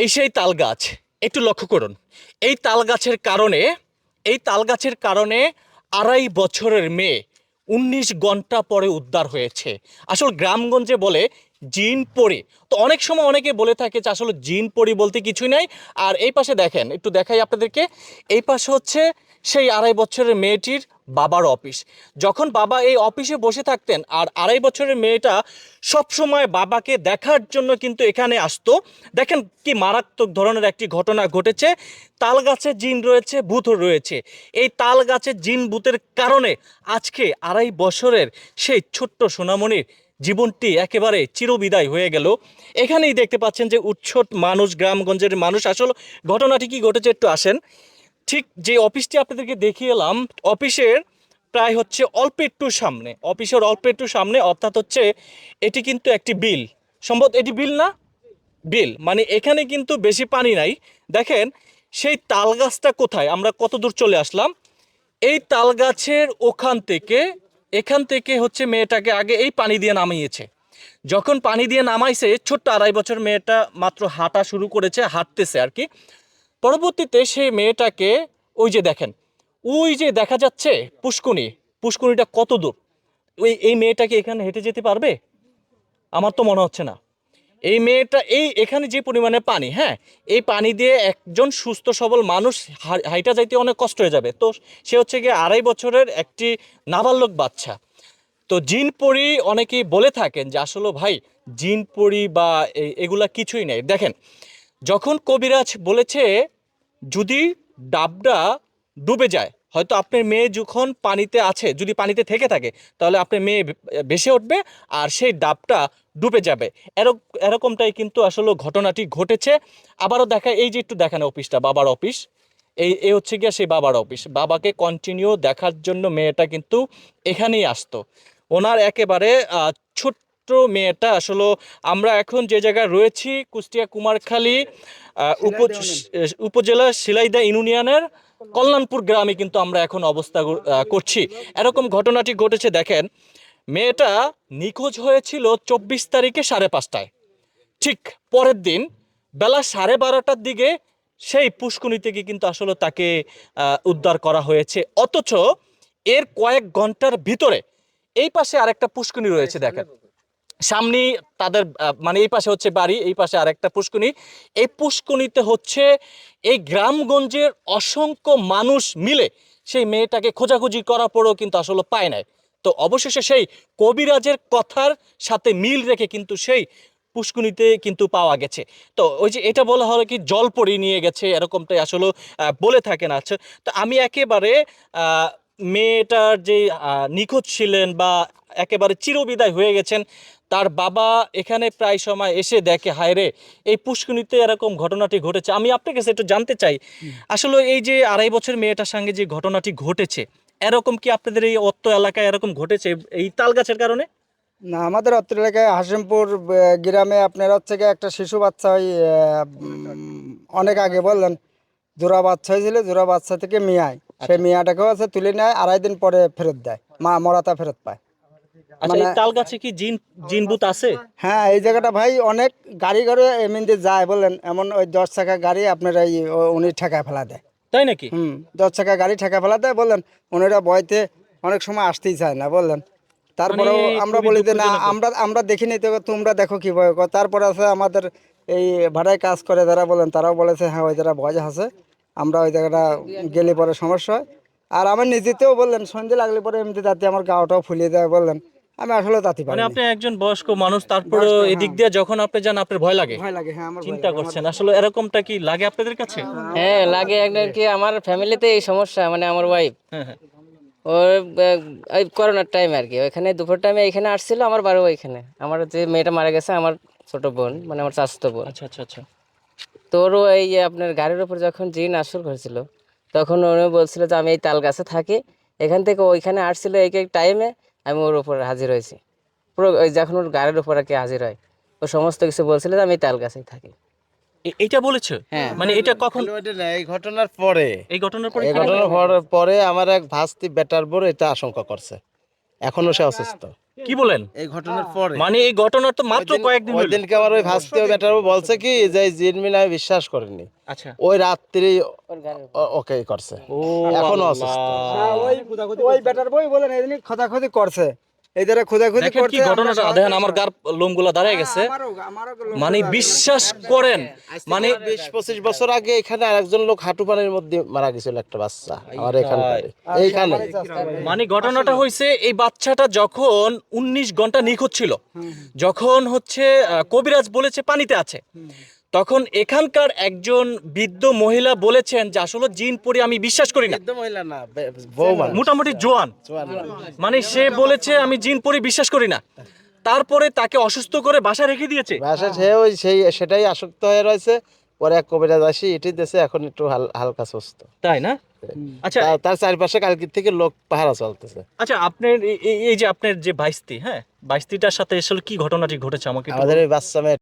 এই সেই তাল গাছ একটু লক্ষ্য করুন। এই তাল গাছের কারণে, এই তাল গাছের কারণে আড়াই বছরের মেয়ে উনিশ ঘণ্টা পরে উদ্ধার হয়েছে। আসলে গ্রামগঞ্জে বলে জিন পরি। তো অনেক সময় অনেকে বলে থাকে যে আসলে জিন পরি বলতে কিছুই নাই। আর এই পাশে দেখেন, একটু দেখাই আপনাদেরকে। এই পাশে হচ্ছে সেই আড়াই বছরের মেয়েটির বাবার অফিস। যখন বাবা এই অফিসে বসে থাকতেন আর আড়াই বছরের মেয়েটা সব সময় বাবাকে দেখার জন্য কিন্তু এখানে আসতো। দেখেন কি মারাত্মক ধরনের একটি ঘটনা ঘটেছে। তাল গাছে জিন রয়েছে, ভূত রয়েছে। এই তাল গাছের জিন ভূতের কারণে আজকে আড়াই বছরের সেই ছোট্ট সোনামণির জীবনটি একেবারে চিরবিদায় হয়ে গেল। এখানেই দেখতে পাচ্ছেন যে উচ্ছট মানুষ, গ্রামগঞ্জের মানুষ। আসলে ঘটনাটি কি ঘটেছে একটু আসেন। ঠিক যে অফিসটি আপনাদেরকে দেখিয়ে এলাম, অফিসের প্রায় হচ্ছে অল্প একটু সামনে, অফিসের অল্প একটু সামনে, অর্থাৎ হচ্ছে এটি কিন্তু একটি বিল। সম্ভবত এটি বিল না? বিল মানে এখানে কিন্তু বেশি পানি নাই। দেখেন, সেই তাল গাছটা কোথায়? আমরা কত দূর চলে আসলাম? এই তাল গাছের ওখান থেকে, এখান থেকে হচ্ছে মেয়েটাকে আগে এই পানি দিয়ে নামিয়েছে। যখন পানি দিয়ে নামাইছে, ছোট্ট আড়াই বছর মেয়েটা মাত্র হাঁটা শুরু করেছে, হাঁটতেছে আর কি। পরবর্তীতে সেই মেয়েটাকে ওই যে দেখেন, ওই যে দেখা যাচ্ছে পুষ্কুনি পুষ্কুনিটা কত দূর? ওই, এই মেয়েটাকে এখানে হেঁটে যেতে পারবে? আমার তো মনে হচ্ছে না। এই মেয়েটা, এই এখানে যে পরিমাণে পানি হ্যাঁ এই পানি দিয়ে একজন সুস্থ সবল মানুষ হাইটা যাইতে অনেক কষ্ট হয়ে যাবে। তো সে হচ্ছে গিয়ে আড়াই বছরের একটি নাবালক বাচ্চা। তো জিন পরি অনেকেই বলে থাকেন যে, আসলে ভাই, জিন পরি বা এগুলা কিছুই নেই। দেখেন, যখন কবিরাজ বলেছে যদি ডাবটা ডুবে যায় হয়তো আপনার মেয়ে যখন পানিতে আছে যদি পানিতে থেকে থাকে তাহলে আপনার মেয়ে ভেসে উঠবে আর সেই ডাবটা ডুবে যাবে। এরক এরকমটাই কিন্তু আসলে ঘটনাটি ঘটেছে। আবারও দেখা এই যে একটু দেখানো অফিসটা বাবার অফিস। এই এ হচ্ছে গিয়া সেই বাবার অফিস। বাবাকে কন্টিনিউ দেখার জন্য মেয়েটা কিন্তু এখানেই আসতো। ওনার একেবারে আহ, ছোট্ট মেয়েটা আসলে আমরা এখন যে জায়গায় রয়েছি কুষ্টিয়া কুমারখালী উপ- উপজেলা সিলাইদা ইউনিয়নের কল্যাণপুর গ্রামে কিন্তু আমরা এখন অবস্থা করছি। এরকম ঘটনাটি ঘটেছে দেখেন মেয়েটা নিখোঁজ হয়েছিল চব্বিশ তারিখে সাড়ে পাঁচটায়। ঠিক পরের দিন বেলা সাড়ে বারোটার দিকে সেই পুষ্কুনি থেকে কিন্তু আসলে তাকে উদ্ধার করা হয়েছে। অথচ এর কয়েক ঘণ্টার ভিতরে এই পাশে আরেকটা পুষ্কুনি রয়েছে দেখেন। সামনে তাদের মানে এই পাশে হচ্ছে বাড়ি, এই পাশে আরেকটা পুষ্কুনি এই পুষ্কুনিতে হচ্ছে এই গ্রামগঞ্জের অসংখ্য মানুষ মিলে সেই মেয়েটাকে খোঁজাখুঁজি করার পরেও কিন্তু আসলে পায় নাই। তো অবশেষে সেই কবিরাজের কথার সাথে মিল রেখে কিন্তু সেই পুষ্কুনিতে কিন্তু পাওয়া গেছে। তো ওই যে এটা বলা হলো কি জল পরি নিয়ে গেছে, এরকমটাই আসলে বলে থাকেন আচ্ছা। তো আমি একেবারে মেয়েটার যে নিখোঁজ ছিলেন বা একেবারে চিরবিদায় হয়ে গেছেন তার বাবা এখানে প্রায় সময় এসে দেখে হায় রে এই পুষ্কুনিতে এরকম ঘটনাটি ঘটেছে। আমি আপনার কাছে একটু জানতে চাই। আসলে এই যে আড়াই বছর মেয়েটার সঙ্গে যে ঘটনাটি ঘটেছে এরকম কি আপনাদের এই অত্ত এলাকায় এরকম ঘটেছে এই তাল গাছের কারণে? না আমাদের অত্র এলাকায় হাসিমপুর গ্রামে আপনার হচ্ছে গিয়ে একটা শিশু বাচ্চা ওই অনেক আগে বললেন জোড়া বাচ্চা হয়েছিল জোড়া বাচ্চা থেকে মিয়ায় সেই মিয়াটাকেও আছে তুলে নেয় আড়াই দিন পরে ফেরত দেয়। মা মরাতা ফেরত পায়। আচ্ছা এই তাল গাছে কি জিন জিন ভূত আছে? হ্যাঁ এই জায়গাটা ভাই অনেক গাড়ি ঘরে যায় বলেন এমন ওই দশ গাড়ি আপনার এই উনি ফেলা দেয়। তাই নাকি? হুম দশ গাড়ি ঠেকা ফেলা দেয় বললেন ওনারা বয়তে অনেক সময় আসতেই চায় না বললেন। তারপরেও মানে আমরা বলি যে না। আমরা আমরা দেখিনি তো তোমরা দেখো কি ভয় তারপরে আছে আমাদের এই ভাড়ায় কাজ করে যারা বলেন তারাও বলেছে হ্যাঁ ওই যারা ভয় আছে আমরা ওই জায়গাটা গেলে পরে সমস্যা হয়। আর আমার নিজেতেও বললেন সন্ধে লাগলে পরে এমনি তাতে আমার গাওটাও ফুলিয়ে দেয় বললেন। আমি আসলে তাতে পারি মানে আপনি একজন বয়স্ক মানুষ তারপরে এদিক দিয়ে যখন আপনি যান আপনার ভয় লাগে। ভয় লাগে হ্যাঁ আমার চিন্তা করছেন। আসলে এরকমটা কি লাগে আপনাদের কাছে? হ্যাঁ লাগে একবার কি আমার ফ্যামিলিতে এই সমস্যা মানে আমার ওয়াইফ হ্যাঁ হ্যাঁ। ওর ওই করোনার টাইম আর কি। ওইখানে দুপুর টাইমে এখানে আসছিল আমার বাড়ি ওইখানে। আমার যে মেয়েটা মারা গেছে আমার ছোট বোন মানে আমার চাচাতো বোন। আচ্ছা আচ্ছা আচ্ছা। তোরও এই যে আপনার গাড়ির উপর যখন জিন আসর করেছিল তখন উনি বলছিল যে আমি এই তাল গাছে থাকি এখান থেকে ওইখানে আসছিল এই এক টাইমে আমি ওর উপর হাজির হয়েছি। পুরো ওই যখন ওর গাড়ির উপর আর কি হাজির হয় ও সমস্ত কিছু বলছিল যে আমি এই তাল গাছেই থাকি। এ- এইটা বলেছে? হ্যাঁ। মানে এটা কখন? এই ঘটনার পরে। এই ঘটনার পরে ঘটনার পরে- পরে আমার এক ভাস্তি বেটার বড় এটা আশঙ্কা করছে। এখনও সে অসুস্থ। কি বলেন? এই ঘটনার পরে। মানে এই ঘটনার তো মাত্র কয়েকদিন ওই দিনকে আমার ওই ভাস্তীয় বেটার বলছে কি যে এই জিন আমি বিশ্বাস করিনি। আচ্ছা। ওই রাত্রি ওকে করছে। ও এখনও অসুস্থ। হ্যাঁ, ওই ওই বেটার বই বলেন এদিন খোদাখুদি করছে। এই দ্বারা খোদাখুদি দেখেন ঘটনাটা। দেখেন আমার গার লোমগুলা দাঁড়িয়ে গেছে। আমারও আমারও লোক মানে বিশ্বাস করেন মানে বিশ পঁচিশ বছর আগে এখানে আরেকজন লোক হাঁটু পানির মধ্যে মারা গেছিল একটা বাচ্চা আমার এখানকার। এইখানে। মানে ঘটনাটা হয়েছে এই বাচ্চাটা যখন ১৯ ঘণ্টা নিখোঁজ ছিল যখন হচ্ছে কবিরাজ বলেছে পানিতে আছে। তখন এখানকার একজন বৃদ্ধ মহিলা বলেছেন যে আসলে জিন পরি আমি বিশ্বাস করি না। মহিলা। মোটামুটি জোয়ান। মানে সে বলেছে আমি জিন পরি বিশ্বাস করি না। তারপরে তাকে অসুস্থ করে বাসা রেখে দিয়েছে। বাসা সে ওই সেই সেটাই আসক্ত হয়ে রয়েছে। পরে এক কবিরাজ আসি এটি দেশে এখন একটু হালকা সুস্থ। তাই না? আচ্ছা তার চারপাশে কালকির থেকে লোক পাহারা চলতেছে। আচ্ছা আপনার এই- যে আপনার যে বাইস্তি হ্যাঁ? বাইস্তিটার সাথে আসলে কি ঘটনাটি ঘটেছে? আমাকে আমাদের এই বাচ্চা